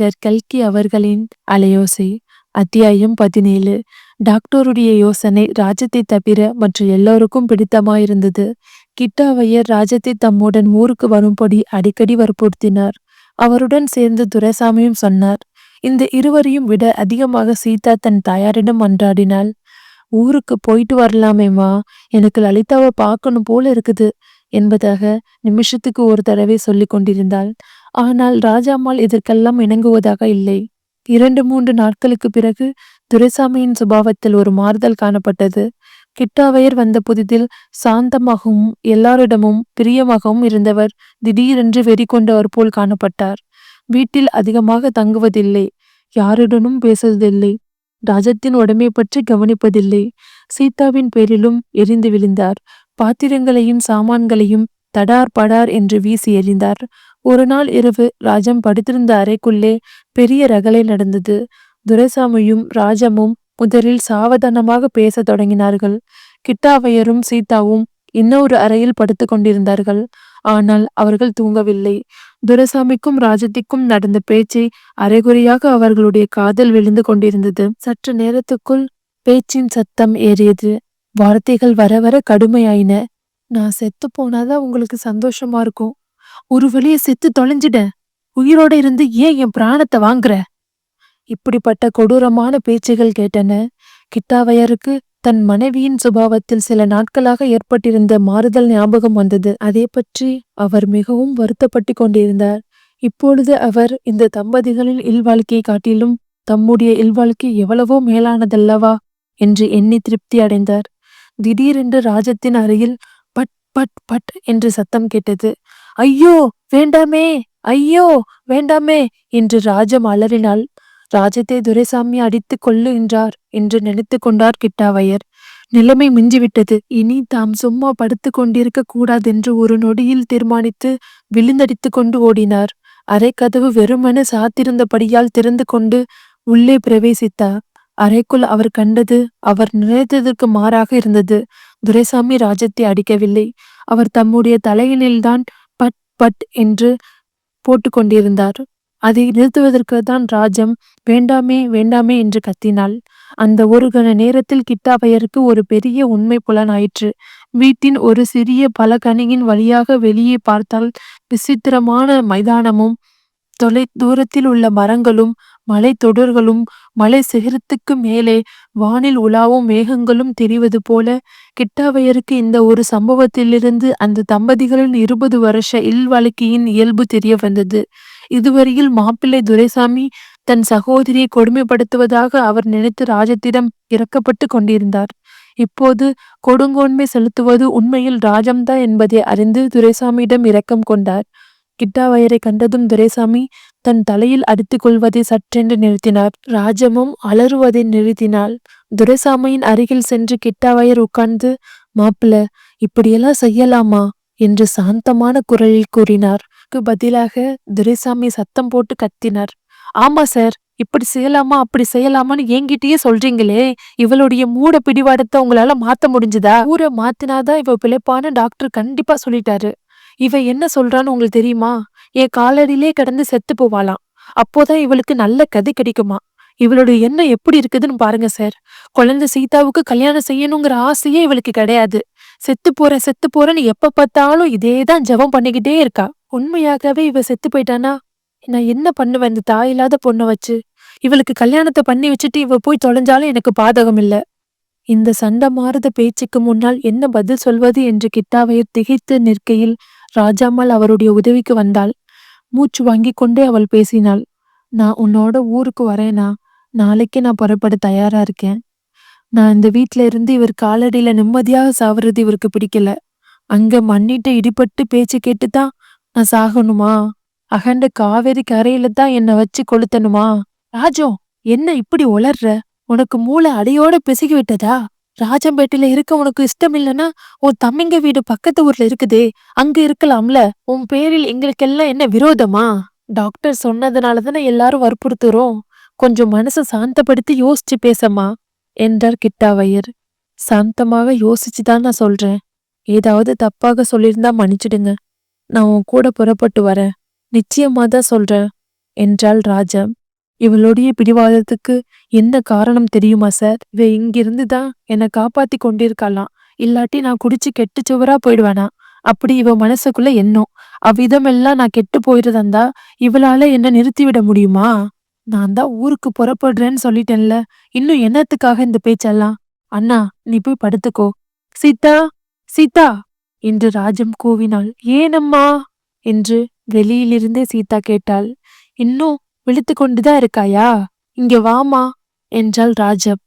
ரர் கல்கி அவர்களின் அலையோசை. அத்தியாயம் பதினேழு. டாக்டருடைய யோசனை ராஜத்தை தவிர மற்ற எல்லோருக்கும் பிடித்தமாயிருந்தது. கிட்டாவையர் ராஜத்தை தம்முடன் ஊருக்கு வரும்படி அடிக்கடி வற்புறுத்தினார். அவருடன் சேர்ந்து துரைசாமியும் சொன்னார் இந்த இருவரையும் விட அதிகமாக சீதா தன் தாயாரிடம் மன்றாடினாள். ஊருக்கு போயிட்டு வரலாமேம்மா எனக்கு லலிதாவை பார்க்கணும் போல இருக்குது என்பதாக நிமிஷத்துக்கு ஒரு தடவை சொல்லி கொண்டிருந்தாள் ஆனால் ராஜாம்மாள் இதற்கெல்லாம் இணங்குவதாக இல்லை. இரண்டு மூன்று நாட்களுக்கு பிறகு துரைசாமியின் சுபாவத்தில் ஒரு மாறுதல் காணப்பட்டது. கிட்டாவையர் வந்த புதிதில் சாந்தமாகவும் எல்லாரிடமும் பிரியமாகவும் இருந்தவர் திடீரென்று வெறி கொண்டவர் போல் காணப்பட்டார். வீட்டில் அதிகமாக தங்குவதில்லை யாருடனும் பேசுவதில்லை ராஜத்தின் உடமை பற்றி கவனிப்பதில்லை. சீதாவின் பேரிலும் எரிந்து விழுந்தார். பாத்திரங்களையும் சாமான்களையும் தடார் படார் என்று வீசி எறிந்தார். ஒரு நாள் இரவு ராஜம் படுத்திருந்த அறைக்குள்ளே பெரிய ரகலை நடந்தது. துரைசாமியும் ராஜமும் முதலில் சாவதானமாக பேசத் தொடங்கினார்கள். கிட்டாவையரும் சீதாவும் இன்னொரு அறையில் படுத்து கொண்டிருந்தார்கள். ஆனால் அவர்கள் தூங்கவில்லை. துரைசாமிக்கும் ராஜத்திற்கும் நடந்த பேச்சை அரைகுறையாக அவர்களுடைய காதல் விழுந்து கொண்டிருந்தது. சற்று நேரத்துக்குள் பேச்சின் சத்தம் ஏறியது. வார்த்தைகள் வர வர கடுமையாயின. நான் செத்து போனாதான் உங்களுக்கு சந்தோஷமா இருக்கும். ஒரு வழிய செத்து தொலைஞ்சிட உயிரோட இருந்து ஏன் என் பிராணத்தை வாங்குற? இப்படிப்பட்ட கொடூரமான பேச்சுகள் கேட்டன. கிட்டாவையருக்கு தன் மனைவியின் சுபாவத்தில் சில நாட்களாக ஏற்பட்டிருந்த மாறுதல் ஞாபகம் வந்தது. அதை பற்றி அவர் மிகவும் வருத்தப்பட்டு கொண்டிருந்தார். இப்பொழுது அவர் இந்த தம்பதிகளின் இல்வாழ்க்கையை காட்டிலும் தம்முடைய இல்வாழ்க்கை எவ்வளவோ மேலானதல்லவா என்று எண்ணி திருப்தி அடைந்தார். திடீரென்று ராஜத்தின் அருகில் பட் பட் பட் என்று சத்தம் கேட்டது. ஐயோ வேண்டாமே ஐயோ வேண்டாமே என்று ராஜம் அலறினாள் ராஜத்தை துரைசாமி அடித்துக் கொள்ளுகின்றார் என்று நினைத்து கொண்டார் கிட்டாவையர். நிலைமை மிஞ்சிவிட்டது. இனி தாம் சும்மா படுத்து கொண்டிருக்க கூடாதென்று ஒரு நொடியில் தீர்மானித்து விழுந்தடித்து கொண்டு ஓடினார். அறை கதவு வெறுமென சாத்திருந்தபடியால் திறந்து கொண்டு உள்ளே பிரவேசித்தார். அறைக்குள் அவர் கண்டது அவர் நினைத்ததற்கு மாறாக இருந்தது. துரைசாமி ராஜத்தை அடிக்கவில்லை. அவர் தம்முடைய தலையினில்தான் பட் என்று போட்டுக்கொண்டிருந்தார். அதை நிறுத்துவதற்கு தான் ராஜம் வேண்டாமே வேண்டாமே என்று கத்தினாள். அந்த ஒரு கண நேரத்தில் கிட்டாபையருக்கு ஒரு பெரிய உண்மை புலனாயிற்று. வீட்டின் ஒரு சிறிய பலகணியின் வழியாக வெளியே பார்த்தால் விசித்திரமான மைதானமும் தொலை தூரத்தில் உள்ள மரங்களும் மலை தொடர்களும் மலை சிகரத்துக்கு மேலே வானில் உலாவும் மேகங்களும் தெரிவது போல கிட்டாவையருக்கு இந்த ஒரு சம்பவத்திலிருந்து அந்த தம்பதிகளின் இருபது வருஷ இல்வாழ்க்கையின் இயல்பு தெரிய வந்தது. இதுவரையில் மாப்பிள்ளை துரைசாமி தன் சகோதரியை கொடுமைப்படுத்துவதாக அவர் நினைத்து ராஜத்திடம் இறக்கப்பட்டு கொண்டிருந்தார். இப்போது கொடுங்கோன்மை செலுத்துவது உண்மையில் ராஜம்தான் என்பதை அறிந்து துரைசாமியிடம் இரக்கம் கொண்டார். கிட்டாவயரை கண்டதும் துரைசாமி தன் தலையில் அடித்துக் கொள்வதை சற்றென்று நிறுத்தினார். ராஜமும் அலறுவதை நிறுத்தினாள். துரைசாமியின் அருகில் சென்று கிட்டாவாயர் உட்கார்ந்து மாப்பிள்ள இப்படியெல்லாம் செய்யலாமா? என்று சாந்தமான குரலில் கூறினார். பதிலாக துரைசாமி சத்தம் போட்டு கத்தினார். ஆமா சார். இப்படி செய்யலாமா அப்படி செய்யலாமான்னு என்கிட்டயே சொல்றீங்களே. இவளுடைய மூட பிடிவாடத்தை உங்களால மாத்த முடிஞ்சுதா? ஊரை மாத்தினாதான் இவ பிழைப்பான டாக்டர் கண்டிப்பா சொல்லிட்டாரு. இவ என்ன சொல்றான்னு உங்களுக்கு தெரியுமா? என் காலடியிலே கிடந்து செத்து போவாளாம். அப்போதான் இவளுக்கு நல்ல கதை கிடைக்குமா? இவளுடைய எண்ணம் எப்படி இருக்குதுன்னு பாருங்க சார். குழந்தை சீதாவுக்கு கல்யாணம் செய்யணுங்கிற ஆசையே இவளுக்கு கிடையாது. செத்து போற செத்து போறேன்னு எப்ப பார்த்தாலும் இதேதான் ஜெபம் பண்ணிக்கிட்டே இருக்கா. உண்மையாகவே இவ செத்து போயிட்டானா? நான் என்ன பண்ணுவேன்? இந்த தாயில்லாத பொண்ணை வச்சு. இவளுக்கு கல்யாணத்தை பண்ணி வச்சுட்டு இவ போய் தொலைஞ்சாலும் எனக்கு பாதகம் இல்ல. இந்த சண்டை மாறுத பேச்சுக்கு முன்னால் என்ன பதில் சொல்வது என்று கிட்டாவையர் திகைத்து நிற்கையில் ராஜாம்மாள் அவருடைய உதவிக்கு வந்தாள். மூச்சு வாங்கிக் கொண்டே அவள் பேசினாள். நான் உன்னோட ஊருக்கு வரேனா? நாளைக்கே நான் புறப்பட தயாரா இருக்கேன். நான் இந்த வீட்ல இருந்து இவர் காலடியில நிம்மதியாக சாவறது இவருக்கு பிடிக்கல. அங்க மண்ணிட்ட இடிபட்டு பேச்சு கேட்டுதான் நான் சாகணுமா? அகண்ட காவேரி கரையில தான் என்னை வச்சு கொளுத்தணுமா? ராஜோ என்ன இப்படி உளர்ற? உனக்கு மூளை அடையோட பிசகி விட்டதா? ராஜம்பேட்டையில இருக்க உனக்கு இஷ்டம் இல்லைன்னா உன் தம்பிங்க வீடு பக்கத்து ஊர்ல இருக்குதே அங்க இருக்கலாம்ல உன் பேரில் எங்களுக்கெல்லாம் என்ன விரோதமா? டாக்டர் சொன்னதுனால தானே எல்லாரும் வற்புறுத்துறோம். கொஞ்சம் மனசை சாந்தப்படுத்தி யோசிச்சு பேசம்மா என்றார் கிட்டாவையர். சாந்தமாக யோசிச்சுதான் நான் சொல்றேன். ஏதாவது தப்பாக சொல்லியிருந்தா மன்னிச்சிடுங்க. நான் உன் கூட புறப்பட்டு வரேன். நிச்சயமா தான் சொல்றேன் என்றாள் ராஜம். இவளுடைய பிடிவாதத்துக்கு எந்த காரணம் தெரியுமா சார்? இவ இங்கிருந்து தான் என்னை காப்பாத்தி கொண்டிருக்கலாம் இல்லாட்டி நான் குடிச்சு கெட்டு சுவரா போயிடுவேனா? அப்படி இவ மனசுக்குள்ள எண்ணம். அவ்விதமெல்லாம் நான் கெட்டு போயிருந்தா இவளால என்ன நிறுத்திவிட முடியுமா? நான் தான் ஊருக்கு புறப்படுறேன்னு சொல்லிட்டேன்ல. இன்னும் என்னத்துக்காக இந்த பேச்செல்லாம்? அண்ணா நீ போய் படுத்துக்கோ. சீதா சீதா! என்று ராஜம் கூவினாள். ஏனம்மா? என்று வெளியிலிருந்தே சீதா கேட்டாள். இன்னும் விழித்து கொண்டுதான் இருக்காயா? இங்க வாமா என்றாள் ராஜப்.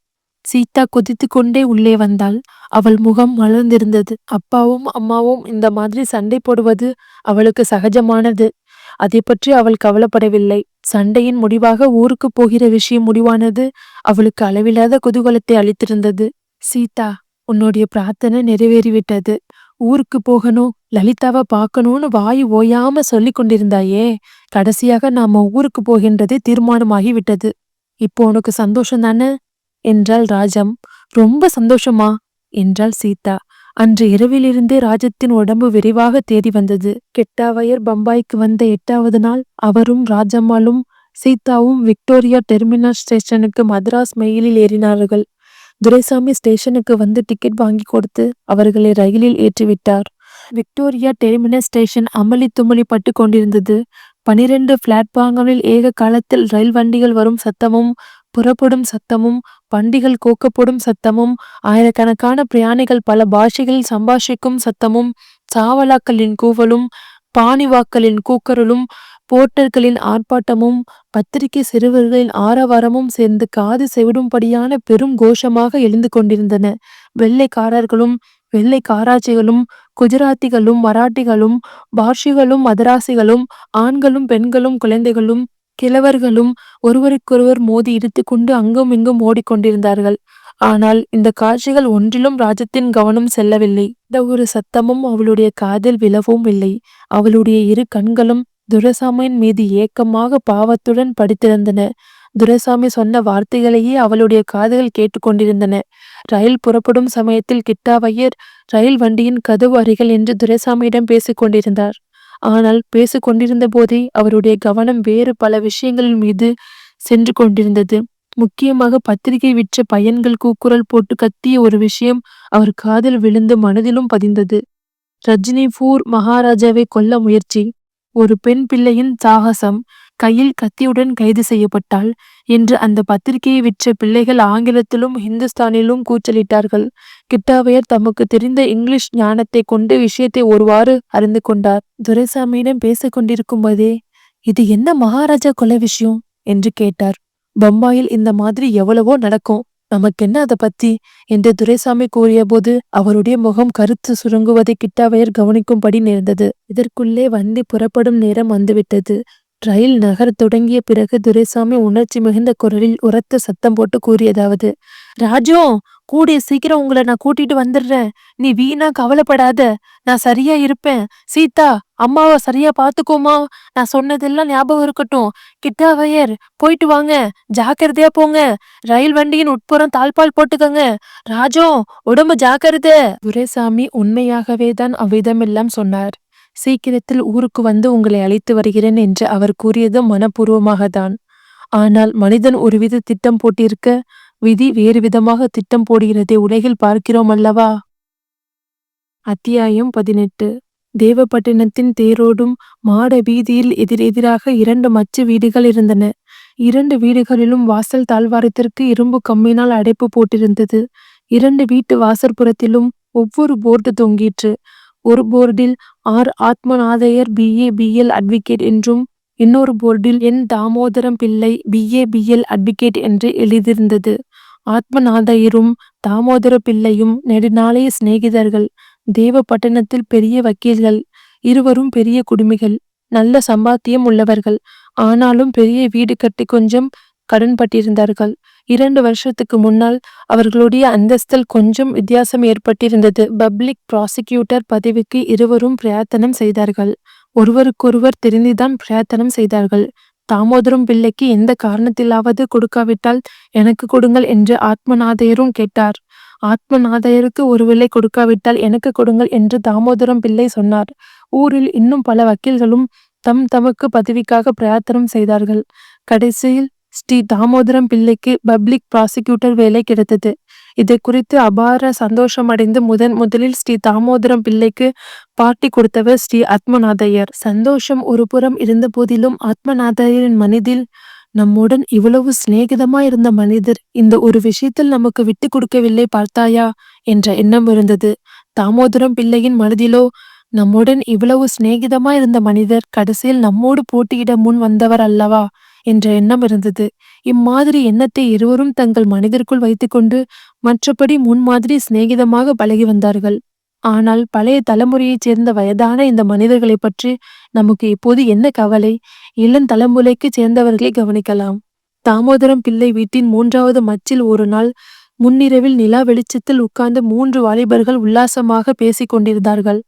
சீதா கொதித்து கொண்டே உள்ளே வந்தாள். அவள் முகம் மலர்ந்திருந்தது. அப்பாவும் அம்மாவும் இந்த மாதிரி சண்டை போடுவது அவளுக்கு சகஜமானது. அதை பற்றி அவள் கவலைப்படவில்லை. சண்டையின் முடிவாக ஊருக்கு போகிற விஷயம் முடிவானது அவளுக்கு அளவில்லாத குதூகலத்தை அளித்திருந்தது. சீதா உன்னுடைய பிரார்த்தனை நிறைவேறிவிட்டது. ஊருக்கு போகணும் லலிதாவை பார்க்கணும்னு வாய் ஓயாம சொல்லி கொண்டிருந்தாயே. கடைசியாக நாம ஊருக்கு போகின்றதே தீர்மானமாகி விட்டது. இப்போ உனக்கு சந்தோஷம் தானே? என்றாள் ராஜம். ரொம்ப சந்தோஷமா? என்றாள் சீதா. அன்று இரவிலிருந்தே ராஜத்தின் உடம்பு விரைவாக தேடி வந்தது. கெட்டாவயர் பம்பாய்க்கு வந்த எட்டாவது நாள் அவரும் ராஜம்மாளும் சீதாவும் விக்டோரியா டெர்மினல் ஸ்டேஷனுக்கு மதராஸ் மெயிலில் ஏறினார்கள். துரைசாமி ஸ்டேஷனுக்கு வந்து டிக்கெட் வாங்கி கொடுத்து அவர்களை ரயிலில் ஏற்றிவிட்டார். விக்டோரியா டெர்மினஸ் ஸ்டேஷன் அமளி துமளி பட்டு கொண்டிருந்தது. பனிரெண்டு பிளாட்பாங்களில் ஏக காலத்தில் ரயில் வண்டிகள் வரும் சத்தமும் புறப்படும் சத்தமும் வண்டிகள் கோக்கப்படும் சத்தமும் ஆயிரக்கணக்கான பிரயாணிகள் பல பாஷைகளில் சம்பாஷிக்கும் சத்தமும் சாவலாக்களின் கூவலும் பாணிவாக்களின் கூக்கரலும் போர்ட்டர்களின் ஆர்ப்பாட்டமும் பத்திரிகை சிறுவர்களின் ஆரவாரமும் சேர்ந்து காது செவிடும்படியான பெரும் கோஷமாக எழுந்து கொண்டிருந்தன. வெள்ளைக்காரர்களும் வெள்ளைக்காராட்சிகளும் குஜராத்திகளும் மராட்டிகளும் பார்ஷிகளும் மதராசிகளும் ஆண்களும் பெண்களும் குழந்தைகளும் கிழவர்களும் ஒருவருக்கொருவர் மோதி இடித்துக்கொண்டு அங்கும் இங்கும் ஓடிக்கொண்டிருந்தார்கள். ஆனால் இந்த காட்சிகள் ஒன்றிலும் ராஜத்தின் கவனம் செல்லவில்லை. இந்த ஒரு சத்தமும் அவளுடைய காதில் விழவும் இல்லை. அவளுடைய இரு கண்களும் துரைசாமியின் மீது ஏக்கமாக பாவத்துடன் படித்திருந்தன. துரைசாமி சொன்ன வார்த்தைகளையே அவளுடைய காதுகள் கேட்டுக்கொண்டிருந்தன ரயில் புறப்படும் சமயத்தில் கிட்டாவையர் ரயில் வண்டியின் கதவு அருகில் என்று துரைசாமியிடம் பேசிக்கொண்டிருந்தார் ஆனால் பேசிக்கொண்டிருந்த போதே அவருடைய கவனம் வேறு பல விஷயங்களின் மீது சென்று கொண்டிருந்தது. முக்கியமாக பத்திரிகை விற்ற பையன்கள் கூக்குரல் போட்டு கத்திய ஒரு விஷயம் அவர் காதில் விழுந்து மனதிலும் பதிந்தது. ரஜினிபூர் மகாராஜாவை கொல்ல முயற்சி. ஒரு பெண் பிள்ளையின் சாகசம் கையில் கத்தியுடன் கைது செய்யப்பட்டாள் என்று அந்த பத்திரிகையை விற்ற பிள்ளைகள் ஆங்கிலத்திலும் ஹிந்துஸ்தானிலும் கூச்சலிட்டார்கள். கிட்டாவையர் தமக்கு தெரிந்த இங்கிலீஷ் ஞானத்தை கொண்டு விஷயத்தை ஒருவாறு அறிந்து கொண்டார். துரைசாமியிடம் பேசிக் கொண்டிருக்கும் போதே இது என்ன மகாராஜா கொலை விஷயம்? என்று கேட்டார். பம்பாயில் இந்த மாதிரி எவ்வளவோ நடக்கும். நமக்கென்ன அதை பத்தி? என்று துரைசாமி கூறியபோது அவருடைய முகம் கருத்து சுருங்குவதை கிட்டாவையர் கவனிக்கும்படி நேர்ந்தது. இதற்குள்ளே வண்டி புறப்படும் நேரம் வந்துவிட்டது. ரயில் நகரத் தொடங்கிய பிறகு துரைசாமி உணர்ச்சி மிகுந்த குரலில் உரத்த சத்தம் போட்டு கூறியதாவது ராஜோ கூடிய சீக்கிரம் உங்களை நான் கூட்டிட்டு வந்துடுறேன். நீ வீணா கவலைப்படாத. நான் சரியா இருப்பேன். சீதா அம்மாவை சரியா பாத்துக்கோமா. நான் சொன்னதெல்லாம் ஞாபகம் இருக்கட்டும். கிட்டாவையர் போயிட்டு வாங்க. ஜாக்கிரதையா போங்க. ரயில் வண்டியின் உட்புறம் தாழ்பால் போட்டுக்கங்க. ராஜோ உடம்பு ஜாக்கிரதை. துரைசாமி உண்மையாகவே தான் அவ்விதமெல்லாம் சொன்னார். சீக்கிரத்தில் ஊருக்கு வந்து உங்களை அழைத்து வருகிறேன் என்று அவர் கூறியது மனப்பூர்வமாகத்தான். ஆனால் மனிதன் ஒருவித திட்டம் போட்டிருக்க விதி வேறு விதமாக திட்டம் போடுகிறதை உலகில் பார்க்கிறோம் அல்லவா? அத்தியாயம் பதினெட்டு. தேவப்பட்டினத்தின் தேரோடும் மாட வீதியில் எதிரெதிராக இரண்டு மச்சு வீடுகள் இருந்தன. இரண்டு வீடுகளிலும் வாசல் தாழ்வாரத்திற்கு இரும்பு கம்மினால் அடைப்பு போட்டிருந்தது. இரண்டு வீட்டு வாசற்புறத்திலும் ஒவ்வொரு போர்டு தொங்கிற்று. ஒரு போர்டில் R. Athmanathaiyar BA BL advocate என்றும் இன்னொரு போர்டில் என். Damodaram Pillai BA BL advocate என்று எழுதியிருந்தது. ஆத்மநாதையரும் தாமோதர பிள்ளையும் நெடுநாளைய சிநேகிதர்கள் தேவப்பட்டணத்தில் பெரிய வக்கீல்கள் இருவரும் பெரிய குடுமிகள் நல்ல சம்பாத்தியம் உள்ளவர்கள். ஆனாலும் பெரிய வீடு கட்டி கொஞ்சம் கடன்பட்டிருந்தார்கள் இரண்டு வருஷத்துக்கு முன்னால் அவர்களுடைய அந்தஸ்தில் கொஞ்சம் வித்தியாசம் ஏற்பட்டிருந்தது. பப்ளிக் ப்ராசிக்யூட்டர் பதவிக்கு இருவரும் பிரயத்தனம் செய்தார்கள். ஒருவருக்கொருவர் தெரிந்துதான் பிரயத்தனம் செய்தார்கள். தாமோதரம் பிள்ளைக்கு எந்த காரணத்திலாவது கொடுக்காவிட்டால் எனக்கு கொடுங்கள் என்று ஆத்மநாதையரும் கேட்டார். ஆத்மநாதையருக்கு ஒரு விலை கொடுக்காவிட்டால் எனக்கு கொடுங்கள் என்று தாமோதரம் பிள்ளை சொன்னார். ஊரில் இன்னும் பல வக்கீல்களும் தம் தமக்கு பதவிக்காக பிரயாத்தனம் செய்தார்கள். கடைசியில் ஸ்ரீ தாமோதரம் பிள்ளைக்கு பப்ளிக் ப்ராசிக்யூட்டர் வேலை கிடைத்தது. இதை குறித்து அபார சந்தோஷமடைந்து முதன் முதலில் ஸ்ரீ தாமோதரம் பிள்ளைக்கு பாட்டி கொடுத்தவர் ஸ்ரீ ஆத்மநாதையர் சந்தோஷம் ஒரு புறம் இருந்த போதிலும் ஆத்மநாதையரின் மனதில் நம்முடன் இவ்வளவு சிநேகிதமா இருந்த மனிதர் இந்த ஒரு விஷயத்தில் நமக்கு விட்டு கொடுக்கவில்லை பார்த்தாயா என்ற எண்ணம் இருந்தது. தாமோதரம் பிள்ளையின் மனதிலோ நம்முடன் இவ்வளவு சிநேகிதமா இருந்த மனிதர் கடைசியில் நம்மோடு போட்டியிட முன் வந்தவர் அல்லவா? என்ற எண்ணம் இருந்தது. இம்மாதிரி எண்ணத்தை இருவரும் தங்கள் மனதிற்குள் வைத்துக்கொண்டு மற்றபடி முன்மாதிரி சிநேகிதமாக பழகி வந்தார்கள். ஆனால் பழைய தலைமுறையைச் சேர்ந்த வயதான இந்த மனிதர்களை பற்றி நமக்கு இப்போது என்ன கவலை? இளம் தலைமுறைக்கு சேர்ந்தவர்களை கவனிக்கலாம். தாமோதரம் பிள்ளை வீட்டின் மூன்றாவது மச்சில் ஒரு நாள் முன்னிரவில் நிலா வெளிச்சத்தில் உட்கார்ந்து மூன்று வாலிபர்கள் உல்லாசமாக பேசிக் கொண்டிருந்தார்கள்.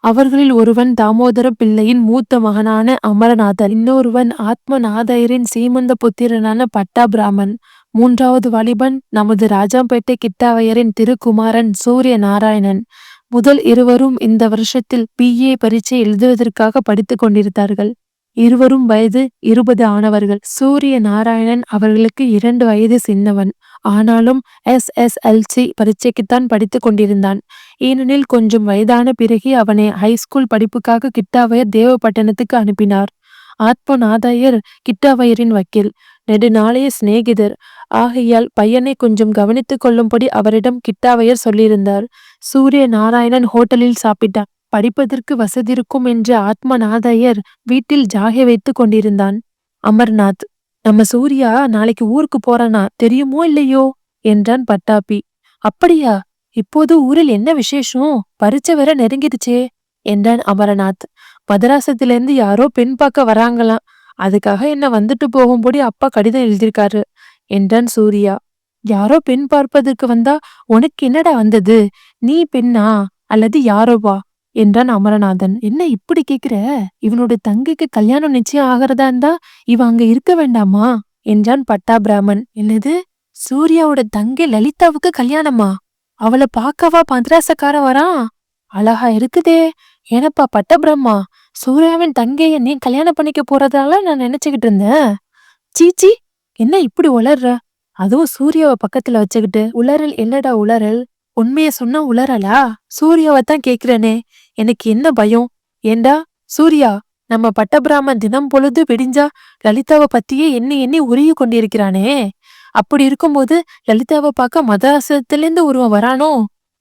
அவர்களில் ஒருவன் தாமோதர பிள்ளையின் மூத்த மகனான அமரநாதன் இன்னொருவன் ஆத்மநாதையரின் சீமந்த புத்திரனான பட்டாபிராமன். மூன்றாவது வாலிபன் நமது ராஜாம்பேட்டை கிட்டாவையரின் திருக்குமாரன் சூரிய நாராயணன் முதல் இருவரும் இந்த வருஷத்தில் பிஏ பரீட்சை எழுதுவதற்காக படித்துக் கொண்டிருந்தார்கள். இருவரும் வயது இருபது ஆனவர்கள். சூரிய நாராயணன் அவர்களுக்கு இரண்டு வயது சின்னவன். ஆனாலும் எஸ் எஸ் பரீட்சைக்குத்தான் படித்துக் கொண்டிருந்தான். ஏனெனில் கொஞ்சம் வயதான பிறகு அவனை ஹைஸ்கூல் படிப்புக்காக கிட்டாவையர் தேவப்பட்டணத்துக்கு அனுப்பினார். ஆத்மநாதையர் கிட்டாவையரின் வக்கீல். நெடுநாளைய சிநேகிதர். ஆகையால் பையனை கொஞ்சம் கவனித்துக் கொள்ளும்படி அவரிடம் கிட்டாவையர் சொல்லியிருந்தார். சூரிய நாராயணன் ஹோட்டலில் சாப்பிட்டான். படிப்பதற்கு வசதி இருக்கும் என்று ஆத்மநாதையர் வீட்டில் ஜாகை வைத்துக் கொண்டிருந்தான். அமர்நாத். நம்ம சூர்யா நாளைக்கு ஊருக்கு போறானா தெரியுமோ இல்லையோ? என்றான் பட்டாப்பி அப்படியா? இப்போது ஊரில் என்ன விசேஷம்? பரிச்சை வேற நெருங்கிடுச்சே என்றான் அமரநாத். மதராசத்திலிருந்து யாரோ பெண் பார்க்க வராங்களாம். அதுக்காக என்ன வந்துட்டு போகும்படி அப்பா கடிதம் எழுதியிருக்காரு என்றான் சூர்யா. யாரோ பெண் பார்ப்பதற்கு வந்தா உனக்கு என்னடா வந்தது? நீ பெண்ணா? அல்லது யாரோவா? என்றான் அமரநாதன். என்ன இப்படி கேக்குற? இவனோட தங்கைக்கு கல்யாணம் நிச்சயம் ஆகிறதா இருந்தா இவ அங்க இருக்க வேண்டாமா? என்றான் பட்டாபிராமன் என்னது? சூர்யாவோட தங்கை லலிதாவுக்கு கல்யாணமா? அவளை பார்க்கவா பந்திராசக்காரன் வரான் அழகா இருக்குதே. ஏனப்பா பட்டபிரம்மா சூர்யாவின் தங்கைய நீ கல்யாணம் பண்ணிக்க போறதால நான் நினைச்சுக்கிட்டு இருந்தேன். சீச்சி என்ன இப்படி உளர்ற? அதுவும் சூர்யாவை பக்கத்துல வச்சுக்கிட்டு உளறல் என்னடா உளறல்? உண்மைய சொன்னா உளறலா? சூர்யாவை தான் கேக்குறனே. எனக்கு என்ன பயம்? ஏண்டா? சூர்யா நம்ம பட்டபிராமன் தினம் பொழுது விடிஞ்சா லலிதாவை பத்தியே எண்ணி எண்ணி உருகி கொண்டிருக்கிறானே. அப்படி இருக்கும்போது லலிதாவை பார்க்க மதராசத்திலிருந்து ஒருவன் வரானோ?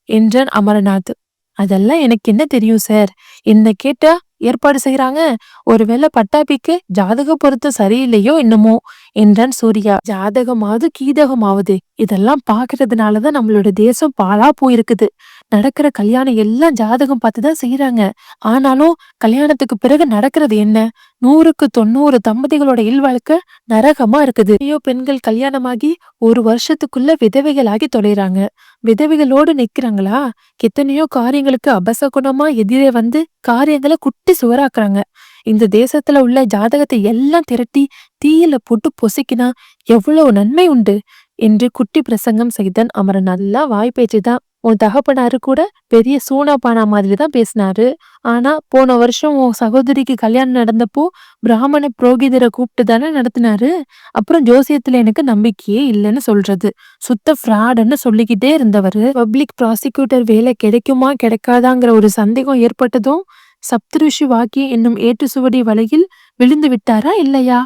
என்றான் அமரநாத். அதெல்லாம் எனக்கு என்ன தெரியும் சார்? என்ன கேட்டா ஏற்பாடு செய்யறாங்க ஒருவேளை பட்டாபிக்கு ஜாதக பொருத்தம் சரியில்லையோ என்னமோ? என்றான் சூர்யா. ஜாதகமாவது கீதகமாவது இதெல்லாம் பாக்குறதுனாலதான் நம்மளோட தேசம் பாழா போயிருக்குது. நடக்கிற கல்யாணம் எல்லாம் ஜாதகம் பார்த்துதான் செய்யறாங்க ஆனாலும் கல்யாணத்துக்கு பிறகு நடக்கிறது என்ன? நூறுக்கு தொண்ணூறு தம்பதிகளோட இல்வாழ்க்கை நரகமா இருக்குது. ஐயோ பெண்கள் கல்யாணமாகி ஒரு வருஷத்துக்குள்ள விதவைகளாகி தொலைறாங்க. விதவைகளோடு நிக்கிறாங்களா? எத்தனையோ காரியங்களுக்கு அபசகுணமா எதிரே வந்து காரியங்களை குட்டி சுவராக்குறாங்க. இந்த தேசத்துல உள்ள ஜாதகத்தை எல்லாம் திரட்டி தீயில போட்டு பொசிக்கினா எவ்வளவு நன்மை உண்டு? என்று குட்டி பிரசங்கம் செய்தான் அமரன். நல்லா வாய் பேச்சுதான். உன் தகப்பனாரு கூட பெரிய சூனா பானா மாதிரி தான் பேசினாரு. ஆனா போன வருஷம் உன் சகோதரிக்கு கல்யாணம் நடந்தப்போ பிராமண புரோகிதரை கூப்பிட்டு தானே நடத்தினாரு. அப்புறம் ஜோசியத்துல எனக்கு நம்பிக்கையே இல்லைன்னு சொல்றது. சுத்த ஃப்ராடுன்னு சொல்லிக்கிட்டே இருந்தவர். பப்ளிக் ப்ராசிக்யூட்டர் வேலை கிடைக்குமா கிடைக்காதாங்கிற ஒரு சந்தேகம் ஏற்பட்டதும் சப்தரிஷி வாக்கி என்னும் ஏட்டு சுவடி வலையில் விழுந்து விட்டாரா இல்லையா?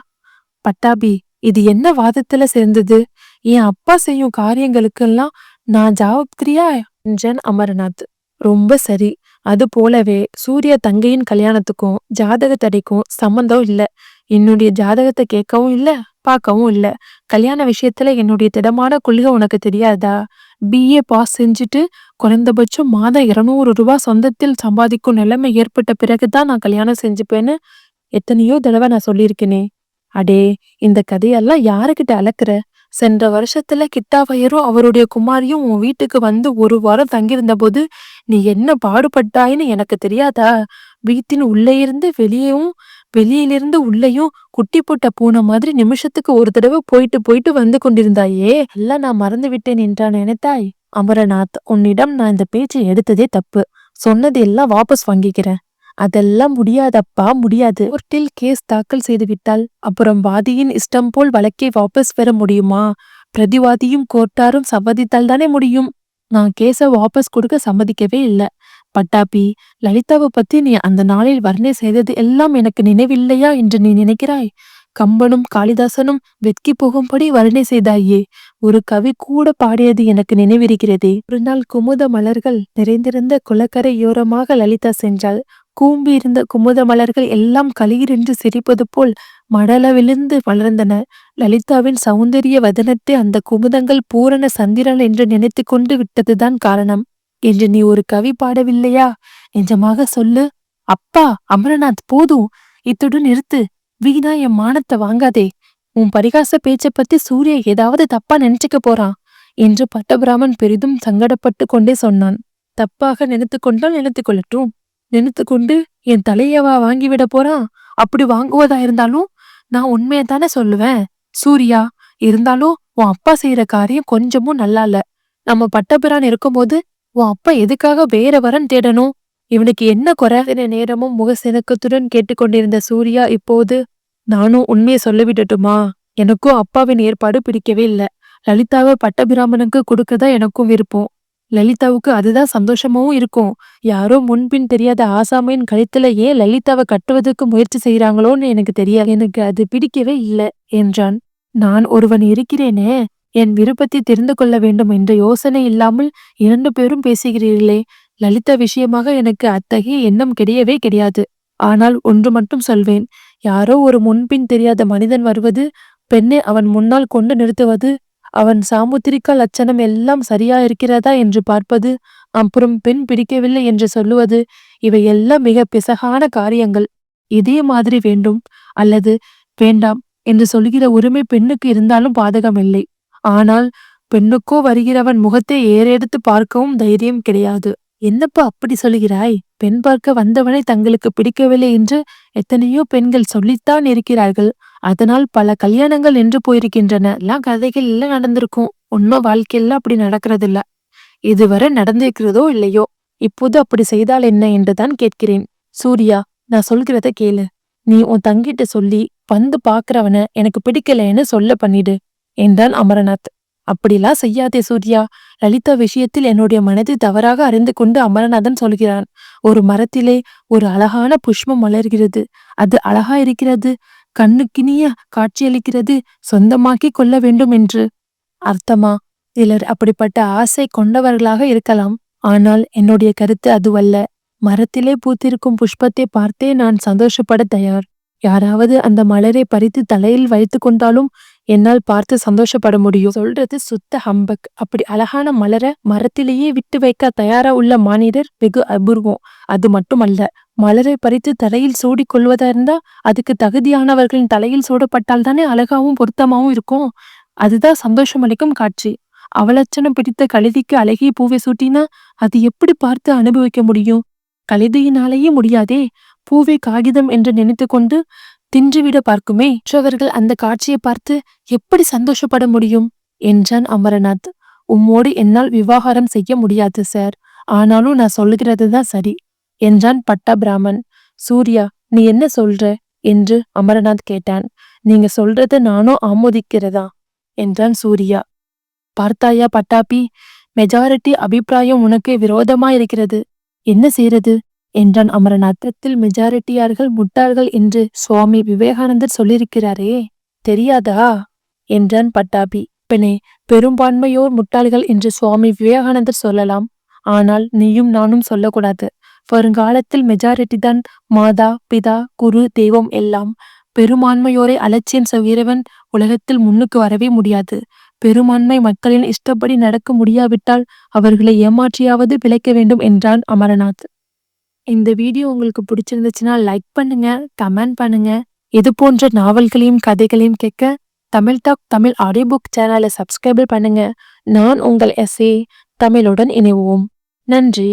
பட்டாபி இது என்ன வாதத்துல சேர்ந்தது? என் அப்பா செய்யும் காரியங்களுக்கெல்லாம் நான் ஜாபத்ரியா என்றான் அமரநாத். ரொம்ப சரி. அது போலவே சூர்யா தங்கையின் கல்யாணத்துக்கும் ஜாதக தடைக்கும் சம்பந்தம் இல்லை. என்னுடைய ஜாதகத்தை கேட்கவும் இல்லை பார்க்கவும் இல்லை. கல்யாண விஷயத்துல என்னுடைய திடமான கொள்கை உனக்கு தெரியாதா? பிஏ பாஸ் செஞ்சுட்டு குறைந்தபட்சம் மாதம் இருநூறு ரூபாய் சொந்தத்தில் சம்பாதிக்கும் நிலைமை ஏற்பட்ட பிறகுதான் நான் கல்யாணம் செஞ்சுப்பேன்னு எத்தனையோ தடவை நான் சொல்லியிருக்கேனே. அடே இந்த கதையெல்லாம் யாருக்கிட்ட அளக்குற சென்ற வருஷத்துல கிட்டாவையரும் அவருடைய குமாரியும் உன் வீட்டுக்கு வந்து ஒரு வாரம் தங்கியிருந்த போது நீ என்ன பாடுபட்டாயின்னு எனக்கு தெரியாதா? வீட்டின் உள்ளே இருந்து வெளியேவும் வெளியிலிருந்து உள்ளேயும் குட்டி போட்ட பூனை மாதிரி நிமிஷத்துக்கு ஒரு தடவை போயிட்டு போயிட்டு வந்து கொண்டிருந்தாயே. எல்லாம் நான் மறந்து விட்டேன் என்றான் நினைத்தாய்? அமரநாத் உன்னிடம் நான் இந்த பேச்சை எடுத்ததே தப்பு. சொன்னது எல்லாம் வாபஸ் வாங்கிக்கிறேன். அதெல்லாம் முடியாதப்பா முடியாது. கோர்ட்டில் கேஸ் தாக்கல் செய்துவிட்டால் அப்புறம் வாதியின் இஷ்டம் போல் வழக்கை வாபஸ் பெற முடியுமா? பிரதிவாதியும் கோர்ட்டாரும் சம்மதித்தால் தானே முடியும்? நான் கேஸ வாபஸ் கொடுக்க சம்மதிக்கவே இல்ல. பட்டாபி லலிதாவை பத்தி நீ அந்த நாளில் வர்ணை செய்தது எல்லாம் எனக்கு நினைவில்லையா என்று நீ நினைக்கிறாய்? கம்பனும் காளிதாசனும் வெட்கி போகும்படி வர்ணை செய்தாயே ஒரு கவி கூட பாடியது எனக்கு நினைவிருக்கிறதே. ஒரு நாள் குமுத மலர்கள் நிறைந்திருந்த குளக்கரையோரமாக லலிதா சென்றாள். கூம்பி இருந்த குமுத மலர்கள் எல்லாம் கலீரென்று சிரிப்பது போல் மடலவிழுந்து வளர்ந்தன. லலிதாவின் சௌந்தரிய வதனத்தை அந்த குமுதங்கள் பூரண சந்திரன் என்று நினைத்து கொண்டு விட்டதுதான் காரணம். என்று நீ ஒரு கவி பாடவில்லையா? நிஜமாக சொல்லு. அப்பா அமரநாத் போதும். இத்துடன் நிறுத்து. வீணா என் மானத்தை வாங்காதே. உன் பரிகாச பேச்சை பத்தி சூரிய ஏதாவது தப்பா நினைச்சுக்க போறான் என்று பட்டபிராமன் பெரிதும் சங்கடப்பட்டு கொண்டே சொன்னான். தப்பாக நினைத்து கொண்டால் நினைத்து கொள்ளட்டும். நினைத்து கொண்டு என் தலையவா வாங்கிவிட போறான் அப்படி வாங்குவதா இருந்தாலும் நான் உண்மையை தானே சொல்லுவேன். சூர்யா இருந்தாலும் உன் அப்பா செய்யற காரியம் கொஞ்சமும் நல்லா இல்ல நம்ம பட்டபிரான் இருக்கும்போது உன் அப்பா எதுக்காக வேற வரன் தேடணும்? இவனுக்கு என்ன குறை? நேரமும் நேரமும் முகசிணக்கத்துடன் கேட்டுக்கொண்டிருந்த சூர்யா இப்போது நானும் உண்மையை சொல்லிவிடட்டுமா? எனக்கும் அப்பாவின் ஏற்பாடு பிடிக்கவே இல்ல. லலிதாவை பட்டபிராமனுக்கு கொடுக்கதான் எனக்கும் விருப்பம். லலிதாவுக்கு அதுதான் சந்தோஷமாவும் இருக்கும். யாரோ முன்பின் தெரியாத ஆசாமியின் கழுத்துல ஏன் லலிதாவை கட்டுவதற்கு முயற்சி செய்யறாங்களோன்னு எனக்கு தெரியாது. எனக்கு அது பிடிக்கவே இல்லை என்றான். நான் ஒருவன் இருக்கிறேனே என் விருப்பத்தை தெரிந்து கொள்ள வேண்டும் என்ற யோசனை இல்லாமல் இரண்டு பேரும் பேசுகிறீர்களே. லலிதா விஷயமாக எனக்கு அத்தகைய எண்ணம் கிடையவே கிடையாது. ஆனால் ஒன்று மட்டும் சொல்வேன் யாரோ ஒரு முன்பின் தெரியாத மனிதன் வருவது பெண்ணை அவன் முன்னால் கொண்டு நிறுத்துவது அவன் சாமுத்திரிக்க லட்சணம் எல்லாம் சரியா இருக்கிறதா என்று பார்ப்பது அப்புறம் பெண் பிடிக்கவில்லை என்று சொல்லுவது இவையெல்லாம் மிக பிசகான காரியங்கள். இதே மாதிரி வேண்டும் அல்லது வேண்டாம் என்று சொல்கிற உரிமை பெண்ணுக்கு இருந்தாலும் பாதகமில்லை. ஆனால் பெண்ணுக்கோ வருகிறவன் முகத்தை ஏறெடுத்து பார்க்கவும் தைரியம் கிடையாது. என்னப்பா அப்படி சொல்கிறாய்? பெண் பார்க்க வந்தவனை தங்களுக்கு பிடிக்கவில்லை என்று எத்தனையோ பெண்கள் சொல்லித்தான் இருக்கிறார்கள். அதனால் பல கல்யாணங்கள் நின்று போயிருக்கின்றன. எல்லாம் கதைகள் எல்லாம் நடந்திருக்கும். உண்மை வாழ்க்கையில அப்படி நடக்கிறதில்ல. இதுவரை நடந்திருக்கிறதோ இல்லையோ? இப்போது அப்படி செய்தால் என்ன என்றுதான் கேட்கிறேன். சூர்யா நான் சொல்கிறத கேளு. நீ உன் தங்கிட்ட சொல்லி வந்து பாக்குறவன எனக்கு பிடிக்கலைன்னு சொல்ல பண்ணிடு என்றான் அமரநாத். அப்படிலாம் செய்யாதே சூர்யா. லலிதா விஷயத்தில் என்னுடைய மனதை தவறாக அறிந்து கொண்டு அமரநாதன் சொல்கிறான். ஒரு மரத்திலே ஒரு அழகான புஷ்பம் மலர்கிறது. அது அழகா இருக்கிறது கண்ணுக்கினிய காட்சியளிக்கிறது சொந்தமாக்கி கொள்ள வேண்டும் என்று. அர்த்தமா? சிலர் அப்படிப்பட்ட ஆசை கொண்டவர்களாக இருக்கலாம். ஆனால் என்னுடைய கருத்து அதுவல்ல. மரத்திலே பூத்திருக்கும் புஷ்பத்தை பார்த்தே நான் சந்தோஷப்பட தயார். யாராவது அந்த மலரை பறித்து தலையில் வைத்து கொண்டாலும் என்னால் பார்த்து சந்தோஷப்பட முடியும். சொல்றது சுத்த ஹம்பக். அப்படி அழகான மலரை மரத்திலேயே விட்டு வைக்க தயாரா உள்ள மானிடர் வெகு அபூர்வம். அது மட்டுமல்ல மலரை பறித்து தலையில் சூடி கொள்வதா இருந்தா அதுக்கு தகுதியானவர்களின் தலையில் சூடப்பட்டால் தானே அழகாவும் பொருத்தமாவும் இருக்கும். அதுதான் சந்தோஷம் அளிக்கும் காட்சி. அவலட்சணம் பிடித்த கழுதிக்கு அழகிய பூவை சூட்டினா அது எப்படி பார்த்து அனுபவிக்க முடியும்? கழுதியினாலேயே முடியாதே. பூவை காகிதம் என்று நினைத்து கொண்டு தின்றுவிட பார்க்குமே. மற்றவர்கள் அந்த காட்சியை பார்த்து எப்படி சந்தோஷப்பட முடியும்? என்றான் அமரநாத். உம்மோடு என்னால் விவாகரம் செய்ய முடியாது சார். ஆனாலும் நான் சொல்லுகிறது தான் சரி என்றான் பட்டா பிராமன். சூர்யா நீ என்ன சொல்ற? என்று அமரநாத் கேட்டான். நீங்க சொல்றத நானும் ஆமோதிக்கிறதா? என்றான் சூர்யா. பார்த்தாயா பட்டாபி மெஜாரிட்டி அபிப்பிராயம் உனக்கு விரோதமா இருக்கிறது என்ன செய்யறது என்றான் அமரநாத்தத்தில் மெஜாரிட்டியார்கள் முட்டாள்கள் என்று சுவாமி விவேகானந்தர் சொல்லியிருக்கிறாரே தெரியாதா? என்றான் பட்டாபி. பெண்ணே பெரும்பான்மையோர் முட்டாள்கள் என்று சுவாமி விவேகானந்தர் சொல்லலாம். ஆனால் நீயும் நானும் சொல்லக்கூடாது. வருங்காலத்தில் மெஜாரிட்டி தான் மாதா பிதா குரு தெய்வம் எல்லாம். பெரும்பான்மையோரை அலட்சியம் செய்கிறவன் உலகத்தில் முன்னுக்கு வரவே முடியாது. பெரும்பான்மை மக்களின் இஷ்டப்படி நடக்க முடியாவிட்டால் அவர்களை ஏமாற்றியாவது பிழைக்க வேண்டும் என்றான் அமரநாத். இந்த வீடியோ உங்களுக்கு பிடிச்சிருந்துச்சுன்னா லைக் பண்ணுங்க கமெண்ட் பண்ணுங்க. இது போன்ற நாவல்களையும் கதைகளையும் கேட்க Tamil talk Tamil audio book சேனலை சப்ஸ்கிரைபிள் பண்ணுங்க. நான் உங்கள் எஸ்ஏ தமிழுடன் இணைவோம். நன்றி.